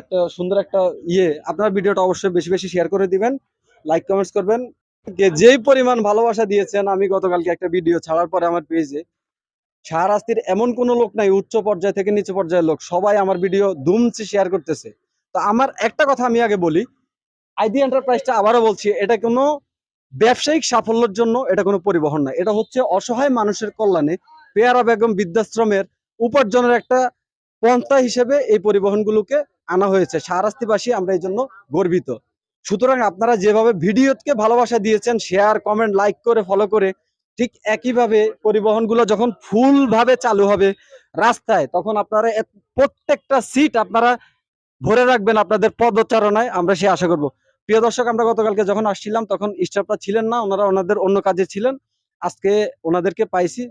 এত সুন্দর একটা ইয়ে আপনার ভিডিওটা অবশ্যই বেশি বেশি শেয়ার করে দিবেন লাইক কমেন্টস করবেন। যেই পরিমাণ ভালোবাসা দিয়েছেন, আমি গতকালকে একটা ভিডিও ছাড়ার পরে আমার পেজে শাহরাস্তির এমন কোনো লোক নাই, উচ্চ পর্যায় থেকে নিচু পর্যায়ের লোক, সবাই আমার ভিডিও দুমছে শেয়ার করতেছে। তো আমার একটা কথা আমি আগে বলি, আইডি এন্টারপ্রাইজটা আবারও বলছি, এটা কোনো ব্যবসায়িক সাফল্যের জন্য এটা কোনো পরিবহন না। এটা হচ্ছে অসহায় মানুষের কল্যাণে পেয়ারা বেগম বৃদ্ধাশ্রমের উপার্জনের একটা পন্থা হিসেবে এই পরিবহনগুলোকে আনা হয়েছে। শাহরাস্তিবাসী আমরা এই জন্য গর্বিত। সুতরাং আপনারা যেভাবে ভিডিওকে ভালোবাসা দিয়েছেন শেয়ার কমেন্ট লাইক করে ফলো করে, ঠিক একইভাবে পরিবহনগুলো যখন ফুল ভাবে চালু হবে রাস্তায়, তখন আপনারা প্রত্যেকটা সিট আপনারা ভরে রাখবেন আপনাদের পদচারণায়। আমরা সে আশা করব। প্রিয় দর্শক, আমরা গতকালকে যখন আসছিলাম, তখন স্টাফরা ছিলেন না, ওনারা ওনাদের অন্য কাজে ছিলেন। আজকে ওনাদেরকে পাইছি।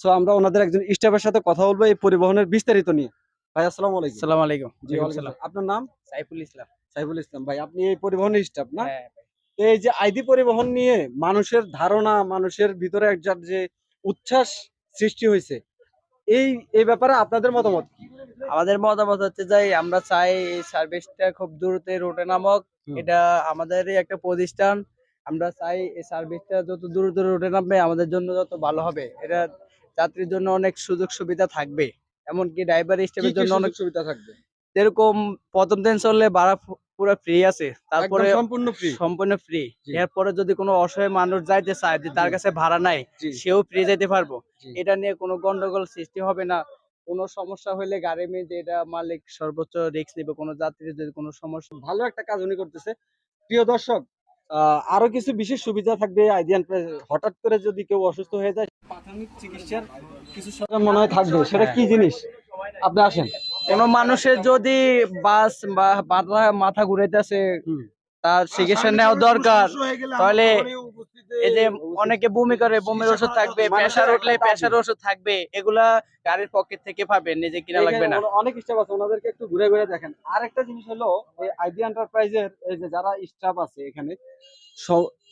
সো আমরা ওনাদের একজন স্টাফের সাথে কথা বলব এই পরিবহনের বিস্তারিত নিয়ে। ভাই আসসালামু আলাইকুম। সালাম আলাইকুম। জি আসসালাম। আপনার নাম? সাইফুল ইসলাম। সাইফুল ইসলাম। ভাই আপনি এই পরিবহনের স্টাফ না? হ্যাঁ এই যে আইডি পরিবহন নিয়ে মানুষের ধারণা মানুষের ভিতরে একটা যে উচ্ছ্বাস সৃষ্টি হয়েছে এই এই ব্যাপারে আপনাদের মতামত? আমাদের মতামত হচ্ছে যে আমরা চাই এই সার্ভিসটা খুব দ্রুত রোটে নামক। এটা আমাদেরই একটা প্রতিষ্ঠান। আমরা চাই এই সার্ভিসটা যত দ্রুত রোটে নামবে আমাদের জন্য যত ভালো হবে। এটা যাত্রীর জন্য অনেক সুযোগ সুবিধা থাকবে। এমনকি ড্রাইভার স্টাফের জন্য অনেক সুবিধা থাকবে? যেরকম প্রথম দিন চললে ভাড়া পুরো ফ্রি আছে তারপরে সম্পূর্ণ ফ্রি সম্পূর্ণ ফ্রি এরপরে যদি কোনো অসহায় মানুষ যাইতে চায় যে তার কাছে ভাড়া নাই সেও ফ্রি যেতে পারব। এটা নিয়ে কোনো গন্ডগোল সৃষ্টি হবে না। কোনো সমস্যা হলে গাড়ি মেয়ে এটা মালিক সর্বোচ্চ রিস্ক নেবে কোনো যাত্রীর যদি কোনো সমস্যা ভালো একটা কাজ উনি করতেছে। প্রিয় দর্শক আহ, আরও কিছু বিশেষ সুবিধা থাকবে আইডিয়ান হঠাৎ করে যদি কেউ অসুস্থ হয়ে যায় প্রাথমিক চিকিৎসার কিছু সরঞ্জাম মনে হয় থাকবে। সেটা কি জিনিস? আপনি আসেন। কোনো মানুষের যদি বাস বা মাথা মাথা ঘুরাইতেছে তার চিকিৎসা নেওয়া দরকার তাহলে এই যে অনেকে বমি করে বমির ওষুধ থাকবে উঠলে ওষুধ থাকবে এগুলা গাড়ির পকেট থেকে পাবেন নিজে কিনা লাগবে না। অনেক স্টাফ আছে ওনাদেরকে একটু ঘুরে ঘুরে দেখেন। আর একটা জিনিস হলো এই আইডি এন্টারপ্রাইজের এই যে যারা স্টাফ আছে এখানে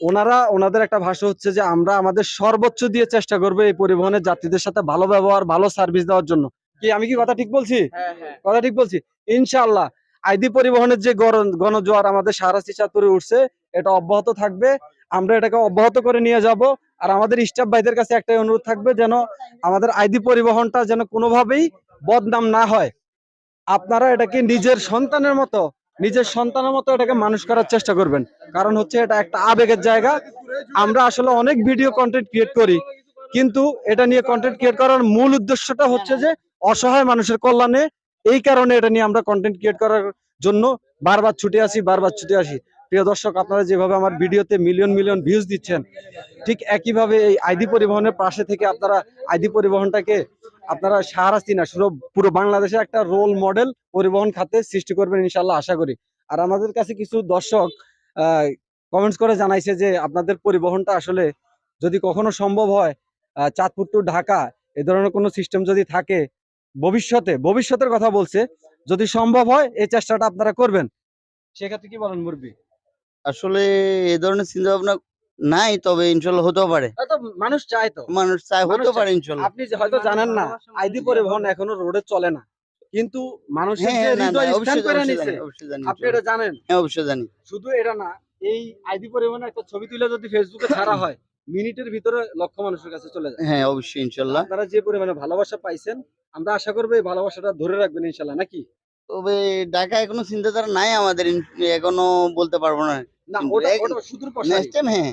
ওনারা ওনাদের একটা ভাষা হচ্ছে যে আমরা আমাদের সর্বোচ্চ দিয়ে চেষ্টা করব এই পরিবহনের যাত্রীদের সাথে ভালো ব্যবহার ভালো সার্ভিস দেওয়ার জন্য। কি আমি কি কথা ঠিক বলছি? হ্যাঁ হ্যাঁ। কথা ঠিক বলছি? ইনশাআল্লাহ আইডি পরিবহনের যে গণ- গণজোয়ার আমাদের সারাশি চাতুরে উঠছে এটা অব্যাহত থাকবে। আমরা এটাকে অব্যাহত করে নিয়ে যাব। আর আমাদের স্টাফ ভাইদের কাছে একটাই অনুরোধ থাকবে যেন আমাদের আইডি পরিবহনটা যেন কোনোভাবেই বদনাম না হয়। আপনারা এটাকে নিজের সন্তানের মতো, নিজের সন্তানের মতো এটাকে মানুষ করার চেষ্টা করবেন। কারণ হচ্ছে এটা একটা আবেগের জায়গা। আমরা আসলে অনেক ভিডিও কন্টেন্ট ক্রিয়েট করি, কিন্তু এটা নিয়ে কন্টেন্ট ক্রিয়েট করার মূল উদ্দেশ্যটা হচ্ছে যে অসহায় মানুষের কল্যাণে। এই কারণে এটা নিয়ে আমরা কন্টেন্ট ক্রিয়েট করার জন্য বারবার ছুটে আসি, বারবার ছুটে আসি। প্রিয় দর্শক, আপনারা যেভাবে আমার ভিডিওতে মিলিয়ন মিলিয়ন ভিউজ দিচ্ছেন, ঠিক একইভাবে এই আইডি পরিবহনের পাশে থেকে আপনারা আইডি পরিবহনটাকে আপনারা সাহারাস্তি না শুধু পুরো বাংলাদেশে একটা রোল মডেল পরিবহন খাতে সৃষ্টি করবেন ইনশাল্লাহ আশা করি। আর আমাদের কাছে কিছু দর্শক কমেন্টস করে জানাইছে যে আপনাদের পরিবহনটা আসলে যদি কখনো সম্ভব হয় চাঁদপুর টু ঢাকা, এ ধরনের কোনো সিস্টেম যদি থাকে, ভবিষ্যতে, ভবিষ্যতের কথা বলছে, যদি সম্ভব হয়, এই চেষ্টাটা আপনারা করবেন। সেক্ষেত্রে কি বলেন মুরবি আসলে এ ধরনের চিন্তা ভাবনা নাই তবে ইনশাল্লাহ হতেও পারে। মানুষ চায় তো। মানুষ চায় হতেও পারে ইনশাল্লাহ। আপনি হয়তো জানেন না আইডি পরিবহন এখনও রোডে চলে না। কিন্তু মানুষের হ্যাঁ যে না না হৃদয় স্থান করে নিছে জানি আপনি এটা। জানেন? হ্যাঁ অবশ্যই জানি। শুধু এটা না এই আইডি পরিবহনে একটা ছবি তুলে যদি ফেসবুকে ছাড়া হয় মিনিটের ভিতরে লক্ষ মানুষের কাছে চলে যায়। হ্যাঁ অবশ্যই ইনশাল্লাহ। আপনারা যে পরিমাণে ভালোবাসা পাইছেন আমরা আশা করব এই ভালোবাসাটা ধরে রাখবেন ইনশাল্লাহ নাকি? তবে ঢাকায় কোনো চিন্তাধারা নাই আমাদের এখনও বলতে পারব না। না ওটা ওটা সুদূর প্রসারী। নেক্সট টাইম হ্যাঁ।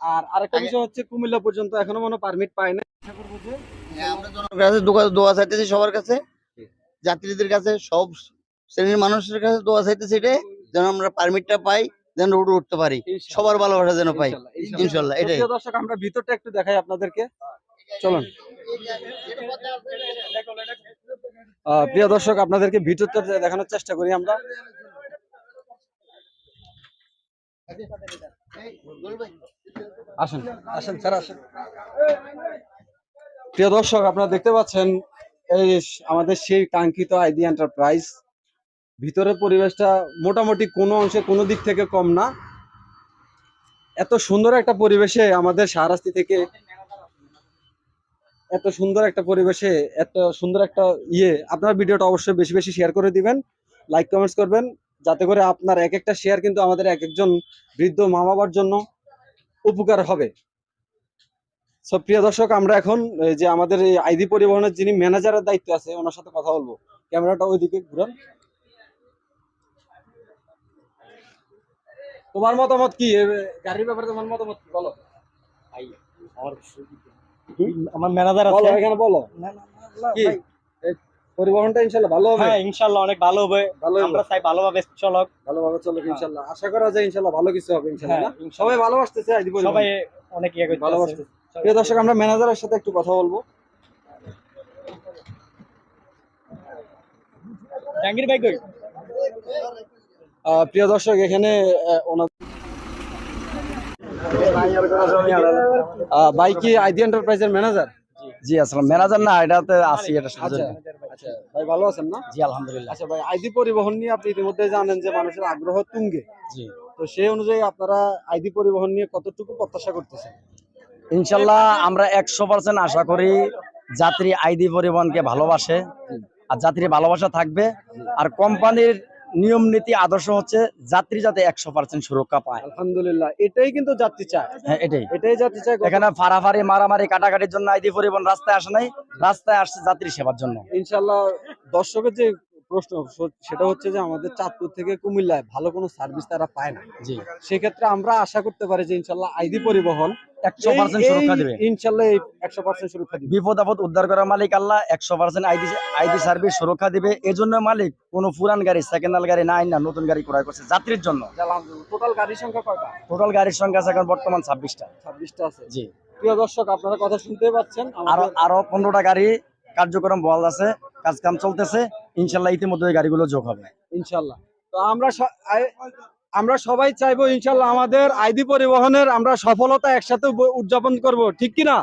আর আরেকটা বিষয় হচ্ছে কুমিল্লা পর্যন্ত এখনও মনে পারমিট পায় না আশা করব যে হ্যাঁ, আমরা জনগণের কাছে দোয়া- চাইতেছি সবার কাছে। যাত্রীদের কাছে সব শ্রেণির মানুষের কাছে দোয়া চাইতেছি যেন আমরা পারমিটটা পাই যেন রোড উঠতে পারি। সবার ভালোবাসা যেন পাই। ইনশাল্লাহ, এটাই। দর্শক আমরা ভিতরটা একটু দেখাই আপনাদেরকে। চলুন। প্রিয় দর্শক আপনাদেরকে ভিতরটা দেখানোর চেষ্টা করি আমরা। আসেন। আসেন স্যার আসেন। প্রিয় দর্শক আপনারা দেখতে পাচ্ছেন এই আমাদের সেই কাঙ্ক্ষিত আইডি এন্টারপ্রাইজ। ভিতরের পরিবেশটা মোটামুটি কোনো অংশে কোনো দিক থেকে কম না। এত সুন্দর একটা পরিবেশে আমাদের শাহরাস্তি থেকে এত সুন্দর একটা পরিবেশে, এত সুন্দর একটা ইয়ে আপনার ভিডিওটা অবশ্যই বেশি বেশি শেয়ার করে দিবেন লাইক কমেন্টস করবেন, যাতে করে আপনার এক একটা শেয়ার কিন্তু আমাদের এক একজন বৃদ্ধ মা বাবার জন্য উপকার হবে। সো প্রিয় দর্শক, আমরা এখন যে আমাদের এই আইডি পরিবহনের যিনি ম্যানেজারের দায়িত্ব আছে, ওনার সাথে কথা বলব। ক্যামেরাটা ওইদিকে ঘুরান। তোমার মতামত কি? গাড়ির ব্যাপারে তোমার মতামত কি? বলো। আমার ম্যানেজার বলো আছে। এখানে বলো। কি? পরিবহনটা ইনশাল্লাহ ভালো হবে? হ্যাঁ ইনশাল্লাহ অনেক ভালো হবে। আমরা চাই ভালোভাবে চলক। ভালোভাবে চলবে ইনশাল্লাহ। আশা করা যায় ইনশাল্লাহ ভালো কিছু হবে ইনশাল্লাহ হ্যাঁ। সবাই ভালোবাসতেছে আইডি পরিবহন। সবাই অনেক ইয়ে করতে ভালোবাসতে প্রিয় দর্শক আমরা ম্যানেজারের সাথে একটু কথা বলব। জাহাঙ্গীর ভাই কই? প্রিয় দর্শক এখানে আহ, ভাই কি আইডি এন্টারপ্রাইজের ম্যানেজার? জি ম্যানেজার না এটাতে এটা আচ্ছা আচ্ছা ভাই ভালো আছেন না? জি আলহামদুলিল্লাহ। আচ্ছা ভাই আইডি পরিবহন নিয়ে আপনি ইতিমধ্যে জানেন যে মানুষের আগ্রহ তুঙ্গে। জি। তো সেই অনুযায়ী আপনারা আইডি পরিবহন নিয়ে কতটুকু প্রত্যাশা করতেছেন? ইনশাল্লাহ আমরা একশো পার্সেন্ট আশা করি যাত্রী আইডি পরিবহনকে ভালোবাসে। আর যাত্রী ভালোবাসা থাকবে। আর কোম্পানির নিয়ম নীতি আদর্শ হচ্ছে যাত্রী যাতে একশো পার্সেন্ট সুরক্ষা পায়। আলহামদুলিল্লাহ এটাই কিন্তু যাত্রী চায়। হ্যাঁ এটাই। এটাই যাত্রী চায়। এখানে ফাড়াফাড়ি মারামারি কাটাকাটির জন্য আইদি পরিবহন রাস্তায় আসে নাই রাস্তায় আসছে যাত্রী সেবার জন্য। ইনশাল্লাহ দর্শকের যে প্রশ্ন সেটা হচ্ছে যে আমাদের চাঁদপুর থেকে কুমিল্লায় ভালো কোনো সার্ভিস তারা পায় না। জি। সেক্ষেত্রে আমরা আশা করতে পারি যে ইনশাল্লাহ আইডি পরিবহন একশো পার্সেন্ট সুরক্ষা দিবে। ইনশাল্লাহ একশো পার্সেন্ট সুরক্ষা দিবে। বিপদ আপদ উদ্ধার মালিক আল্লাহ একশো পার্সেন্ট আইডি আইডি সার্ভিস সুরক্ষা দিবে। এজন্য মালিক কোনো পুরান গাড়ি সেকেন্ড হ্যান্ড গাড়ি নাই না নতুন গাড়ি ক্রয় করছে যাত্রীর জন্য। টোটাল গাড়ির সংখ্যা কয়টা? টোটাল গাড়ির সংখ্যা আছে এখন বর্তমান ছাব্বিশটা। ছাব্বিশটা আছে। জি। প্রিয় দর্শক আপনারা কথা শুনতে পাচ্ছেন। আরও আরও পনেরোটা গাড়ি কার্যক্রম বল আছে কাজ কাম চলতেছে। ইনশাল্লাহ ইতিমধ্যে ওই গাড়িগুলো যোগ হবে। ইনশাল্লাহ। তো আমরা আমরা সবাই চাইব ইনশাল্লাহ আমাদের আইডি পরিবহনের আমরা সফলতা একসাথে উদযাপন করব। ঠিক কি না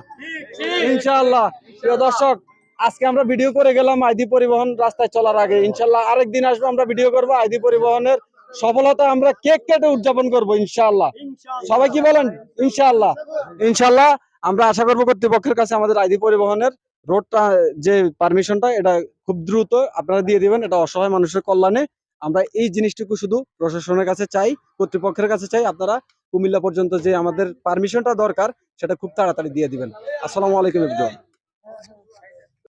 ইনশাল্লাহ। প্রিয় দর্শক আজকে আমরা ভিডিও করে গেলাম আইডি পরিবহন রাস্তায় চলার আগে। ইনশাল্লাহ আরেকদিন আসব আমরা ভিডিও করব আইডি পরিবহনের সফলতা আমরা কেক কেটে উদযাপন করব ইনশাআল্লাহ সবাই কি বলেন? ইনশাআল্লাহ ইনশাল্লাহ আমরা আশা করব কর্তৃপক্ষের কাছে আমাদের আইডি পরিবহনের রোডটা যে পারমিশনটা এটা খুব দ্রুত আপনারা দিয়ে দিবেন, এটা অসহায় মানুষের কল্যাণে আমরা এই জিনিসটুকু শুধু প্রশাসনের কাছে চাই, কর্তৃপক্ষের কাছে চাই, আপনারা কুমিল্লা পর্যন্ত যে আমাদের পারমিশনটা দরকার, সেটা খুব তাড়াতাড়ি দিয়ে দিবেন আসসালামু আলাইকুম, everyone.